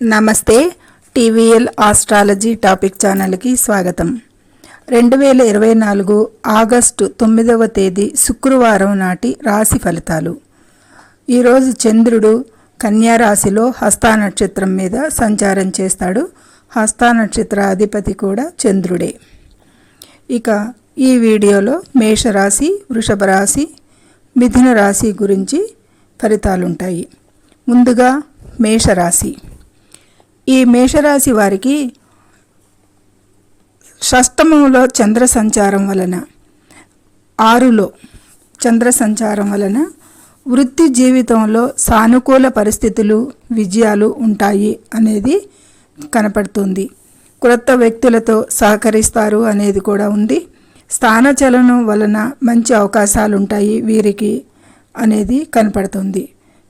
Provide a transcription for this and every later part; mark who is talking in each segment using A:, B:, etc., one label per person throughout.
A: నమస్తే TVL astrology topic ఛానల్కి స్వాగతం. రెండు వేల ఇరవై నాలుగు ఆగస్టు తొమ్మిదవ తేదీ శుక్రవారం నాటి రాశి ఫలితాలు. ఈరోజు చంద్రుడు కన్యారాశిలో హస్తా నక్షత్రం మీద సంచారం చేస్తాడు. హస్తా నక్షత్ర అధిపతి కూడా చంద్రుడే. ఇక ఈ వీడియోలో మేషరాశి వృషభ రాశి మిథున రాశి గురించి ఫలితాలుంటాయి. ముందుగా మేషరాశి. ఈ మేషరాశి వారికి షష్టమంలో చంద్ర సంచారం వలన ఆరులో చంద్ర సంచారం వలన వృత్తి జీవితంలో సానుకూల పరిస్థితులు విజయాలు ఉంటాయి అనేది కనపడుతుంది. క్రొత్త వ్యక్తులతో సహకరిస్తారు అనేది కూడా ఉంది. స్థానచలనం వలన మంచి అవకాశాలు ఉంటాయి వీరికి అనేది కనపడుతుంది.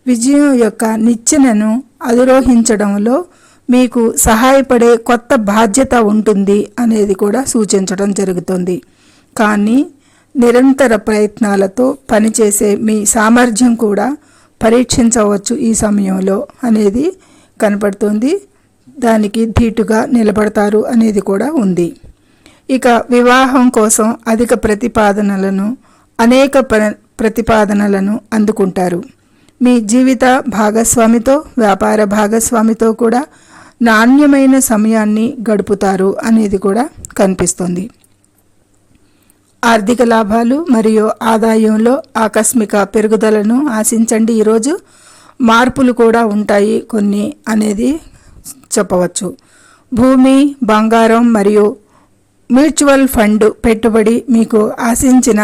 A: విజయం యొక్క నిచ్చెనను అధిరోహించడంలో మీకు సహాయపడే కొత్త బాధ్యత ఉంటుంది అనేది కూడా సూచించడం జరుగుతుంది. కానీ నిరంతర ప్రయత్నాలతో పనిచేసే మీ సామర్థ్యం కూడా పరీక్షించవచ్చు ఈ సమయంలో అనేది కనపడుతుంది. దానికి ధీటుగా నిలబడతారు అనేది కూడా ఉంది. ఇక వివాహం కోసం అధిక ప్రతిపాదనలను అనేక ప్ర- ప్రతిపాదనలను అందుకుంటారు. మీ జీవిత భాగస్వామితో వ్యాపార భాగస్వామితో కూడా నాణ్యమైన సమయాన్ని గడుపుతారు అనేది కూడా కనిపిస్తుంది. ఆర్థిక లాభాలు మరియు ఆదాయంలో ఆకస్మిక పెరుగుదలను ఆశించండి. ఈరోజు మార్పులు కూడా ఉంటాయి కొన్ని అనేది చెప్పవచ్చు. భూమి బంగారం మరియు మ్యూచువల్ ఫండ్ పెట్టుబడి మీకు ఆశించిన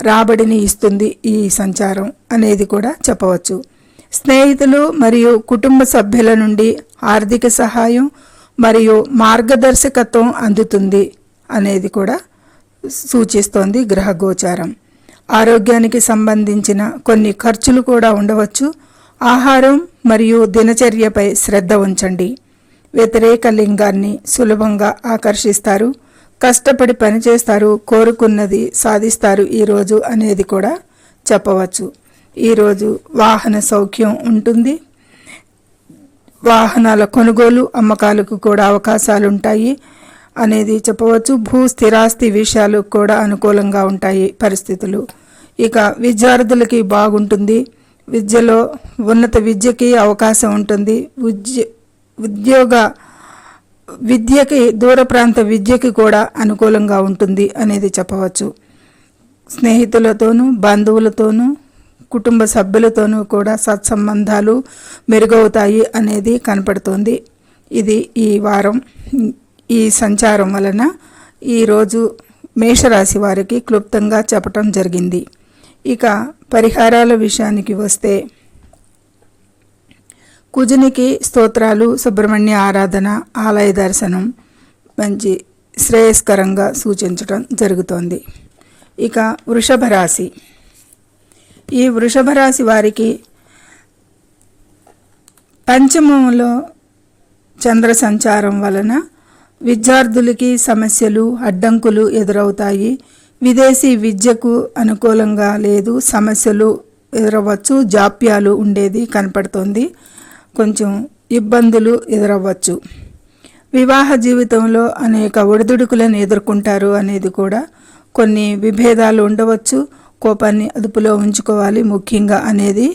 A: రాబడిని ఇస్తుంది ఈ సంచారం అనేది కూడా చెప్పవచ్చు. స్నేహితులు మరియు కుటుంబ సభ్యుల నుండి ఆర్థిక సహాయం మరియు మార్గదర్శకత్వం అందుతుంది అనేది కూడా సూచిస్తోంది గ్రహ గోచారం. ఆరోగ్యానికి సంబంధించిన కొన్ని ఖర్చులు కూడా ఉండవచ్చు. ఆహారం మరియు దినచర్యపై శ్రద్ధ ఉంచండి. వ్యతిరేక లింగాన్ని సులభంగా ఆకర్షిస్తారు. కష్టపడి పనిచేస్తారు కోరుకున్నది సాధిస్తారు ఈరోజు అనేది కూడా చెప్పవచ్చు. ఈరోజు వాహన సౌఖ్యం ఉంటుంది. వాహనాల కొనుగోలు అమ్మకాలకు కూడా అవకాశాలు ఉంటాయి అనేది చెప్పవచ్చు. భూ స్థిరాస్తి విషయాలు కూడా అనుకూలంగా ఉంటాయి పరిస్థితులు. ఇక విద్యార్థులకి బాగుంటుంది. విద్యలో ఉన్నత విద్యకి అవకాశం ఉంటుంది. ఉద్య ఉద్యోగ విద్యకి దూర ప్రాంత విద్యకి కూడా అనుకూలంగా ఉంటుంది అనేది చెప్పవచ్చు. స్నేహితులతోనూ బంధువులతోనూ కుటుంబ సభ్యులతోనూ కూడా సత్సంబంధాలు మెరుగవుతాయి అనేది కనపడుతుంది. ఇది ఈ వారం ఈ సంచారం వలన ఈరోజు మేషరాశి వారికి క్లుప్తంగా చెప్పటం జరిగింది. ఇక పరిహారాల విషయానికి వస్తే కుజునికి స్తోత్రాలు సుబ్రహ్మణ్య ఆరాధన ఆలయ దర్శనం మంచి శ్రేయస్కరంగా సూచించడం జరుగుతోంది. ఇక వృషభ రాశి ఈ వృషభ రాశి వారికి పంచమంలో చంద్ర సంచారం వలన విద్యార్థులకి సమస్యలు అడ్డంకులు ఎదురవుతాయి. విదేశీ విద్యకు అనుకూలంగా లేదు సమస్యలు ఎదురవ్వచ్చు జాప్యాలు ఉండేది కనపడుతోంది. కొంచెం ఇబ్బందులు ఎదురవ్వచ్చు వివాహ జీవితంలో అనేక ఒడిదుడుకులను ఎదుర్కొంటారు అనేది కూడా కొన్ని విభేదాలు ఉండవచ్చు. కోపాన్ని అదుపులో ఉంచుకోవాలి ముఖ్యంగా అనేది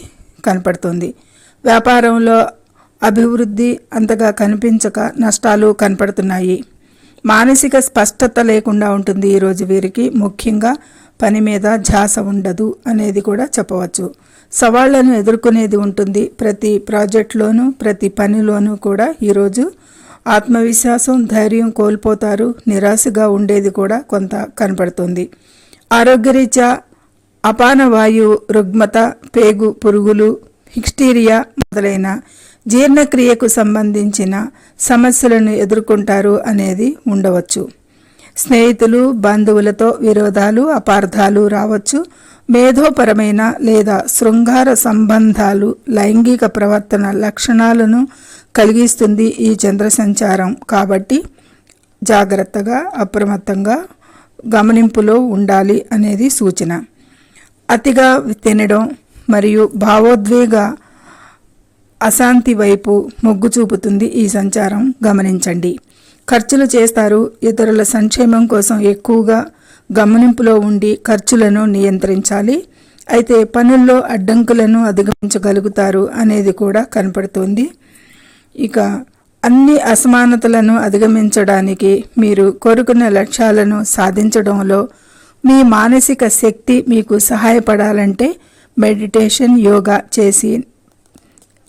A: కనపడుతుంది. వ్యాపారంలో అభివృద్ధి అంతగా కనిపించక నష్టాలు కనపడుతున్నాయి. మానసిక స్పష్టత లేకుండా ఉంటుంది ఈరోజు వీరికి. ముఖ్యంగా పని మీద ధ్యాస ఉండదు అనేది కూడా చెప్పవచ్చు. సవాళ్ళను ఎదుర్కొనేది ఉంటుంది. ప్రతి ప్రాజెక్టులోనూ ప్రతి పనిలోనూ కూడా ఈరోజు ఆత్మవిశ్వాసం ధైర్యం కోల్పోతారు. నిరాశగా ఉండేది కూడా కొంత కనపడుతుంది. ఆరోగ్యరీత్యా అపాన వాయువు రుగ్మత పేగు పురుగులు హిక్స్టీరియా మొదలైన జీర్ణక్రియకు సంబంధించిన సమస్యలను ఎదుర్కొంటారు అనేది ఉండవచ్చు. స్నేహితులు బంధువులతో విరోధాలు అపార్థాలు రావచ్చు. మేధోపరమైన లేదా శృంగార సంబంధాలు లైంగిక ప్రవర్తన లక్షణాలను కలిగిస్తుంది ఈ చంద్ర సంచారం కాబట్టి జాగ్రత్తగా అప్రమత్తంగా గమనింపులో ఉండాలి అనేది సూచన. అతిగా తినడం మరియు భావోద్వేగ అశాంతి వైపు మొగ్గు చూపుతుంది ఈ సంచారం. గమనించండి. ఖర్చులు చేస్తారు. ఇతరుల సంక్షేమం కోసం ఎక్కువగా గమనింపులో ఉండి ఖర్చులను నియంత్రించాలి. అయితే పనుల్లో అడ్డంకులను అధిగమించగలుగుతారు అనేది కూడా కనపడుతుంది. ఇక అన్ని అసమానతలను అధిగమించడానికి మీరు కోరుకున్న లక్ష్యాలను సాధించడంలో మీ మానసిక శక్తి మీకు సహాయపడాలంటే మెడిటేషన్ యోగా చేసి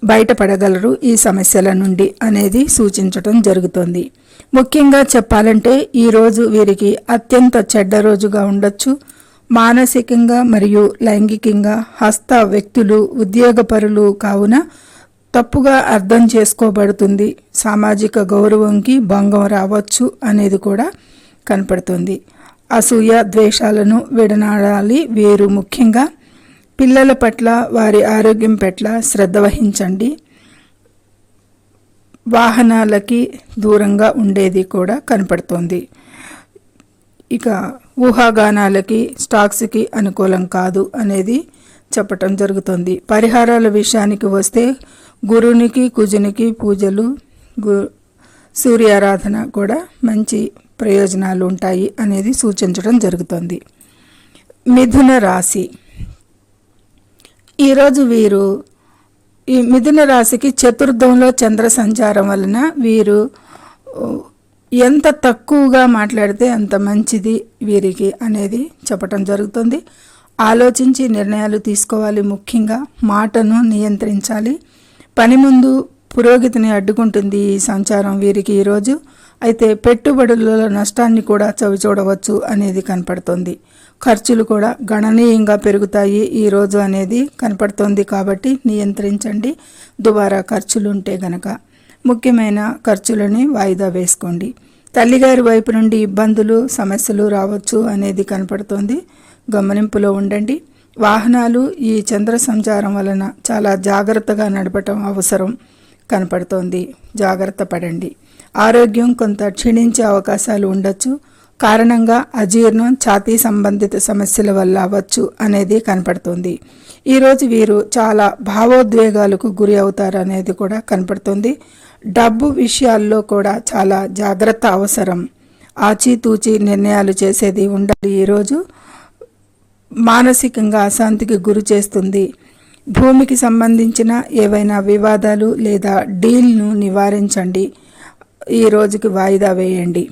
A: బయటపడగలరు ఈ సమస్యల నుండి అనేది సూచించటం జరుగుతుంది. ముఖ్యంగా చెప్పాలంటే ఈరోజు వీరికి అత్యంత చెడ్డ రోజుగా ఉండొచ్చు. మానసికంగా మరియు లైంగికంగా హస్త వ్యక్తులు ఉద్యోగపరులు కావున తప్పుగా అర్థం చేసుకోబడుతుంది. సామాజిక గౌరవంకి భంగం రావచ్చు అనేది కూడా కనపడుతుంది. అసూయ ద్వేషాలను విడనాడాలి వీరు ముఖ్యంగా. పిల్లల పట్ల వారి ఆరోగ్యం పట్ల శ్రద్ధ వహించండి. వాహనాలకి దూరంగా ఉండేది కూడా కనపడుతోంది. ఇక ఊహాగానాలకి స్టాక్స్కి అనుకూలం కాదు అనేది చెప్పటం జరుగుతుంది. పరిహారాల విషయానికి వస్తే గురునికి కుజునికి పూజలు గు సూర్యారాధన కూడా మంచి ప్రయోజనాలు ఉంటాయి అనేది సూచించడం జరుగుతుంది. మిథున రాశి. ఈరోజు వీరు ఈ మిథున రాశికి చతుర్థంలో చంద్ర సంచారం వలన వీరు ఎంత తక్కువగా మాట్లాడితే అంత మంచిది వీరికి అనేది చెప్పటం జరుగుతుంది. ఆలోచించి నిర్ణయాలు తీసుకోవాలి ముఖ్యంగా మాటను నియంత్రించాలి. పని ముందు పురోగతిని అడ్డుకుంటుంది ఈ సంచారం వీరికి ఈరోజు అయితే పెట్టుబడులలో నష్టాన్ని కూడా చవిచూడవచ్చు అనేది కనపడుతుంది. ఖర్చులు కూడా గణనీయంగా పెరుగుతాయి ఈ రోజు అనేది కనపడుతోంది కాబట్టి నియంత్రించండి. దుబారా ఖర్చులు ఉంటే గనక ముఖ్యమైన ఖర్చులని వాయిదా వేసుకోండి. తల్లిగారి వైపు నుండి ఇబ్బందులు సమస్యలు రావచ్చు అనేది కనపడుతోంది. గమనింపులో ఉండండి. వాహనాలు ఈ చంద్ర సంచారం వలన చాలా జాగ్రత్తగా నడపటం అవసరం. కనపడుతోంది. జాగ్రత్త పడండి. ఆరోగ్యం కొంత క్షీణించే అవకాశాలు ఉండొచ్చు. కారణంగా అజీర్ణం ఛాతీ సంబంధిత సమస్యల వల్ల అవ్వచ్చు అనేది కనపడుతుంది. ఈరోజు వీరు చాలా భావోద్వేగాలకు గురి అవుతారు అనేది కూడా కనపడుతుంది. డబ్బు విషయాల్లో కూడా చాలా జాగ్రత్త అవసరం. ఆచితూచి నిర్ణయాలు చేసేది ఉండాలి. ఈరోజు మానసికంగా అశాంతికి గురి చేస్తుంది. భూమికి సంబంధించిన ఏవైనా వివాదాలు లేదా డీల్ను నివారించండి. ఈ రోజుకి వాయిదా వేయండి.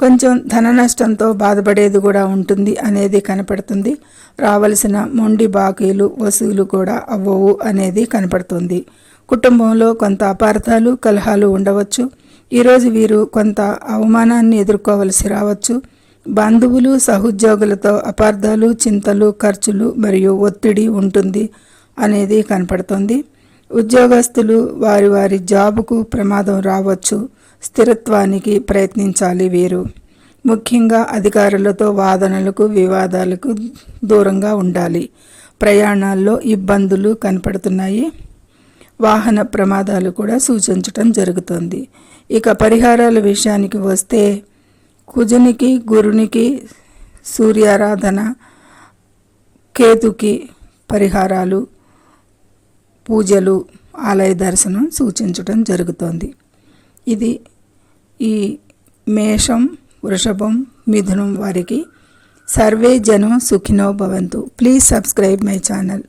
A: కొంచెం ధన నష్టంతో బాధపడేది కూడా ఉంటుంది అనేది కనపడుతుంది. రావలసిన మొండి బాకీలు వసూలు కూడా అవ్వవు అనేది కనపడుతుంది. కుటుంబంలో కొంత అపార్థాలు కలహాలు ఉండవచ్చు. ఈరోజు వీరు కొంత అవమానాన్ని ఎదుర్కోవలసి రావచ్చు. బంధువులు సహోద్యోగులతో అపార్థాలు చింతలు ఖర్చులు మరియు ఒత్తిడి ఉంటుంది. అనేది కనపడుతుంది. ఉద్యోగస్తులు వారి వారి జాబుకు ప్రమాదం రావచ్చు. స్థిరత్వానికి ప్రయత్నించాలి వీరు. ముఖ్యంగా అధికారులతో వాదనలకు వివాదాలకు దూరంగా ఉండాలి. ప్రయాణాల్లో ఇబ్బందులు కనపడుతున్నాయి. వాహన ప్రమాదాలు కూడా సూచించటం జరుగుతుంది. ఇక పరిహారాల విషయానికి వస్తే కుజునికి గురునికి సూర్యారాధన కేతుకి పరిహారాలు పూజలు ఆలయ దర్శనం సూచించటం జరుగుతోంది. ఇది ఈ మేషం వృషభం మిథునం వారికి సర్వే జనం సుఖినో భవంతు. Please subscribe my channel.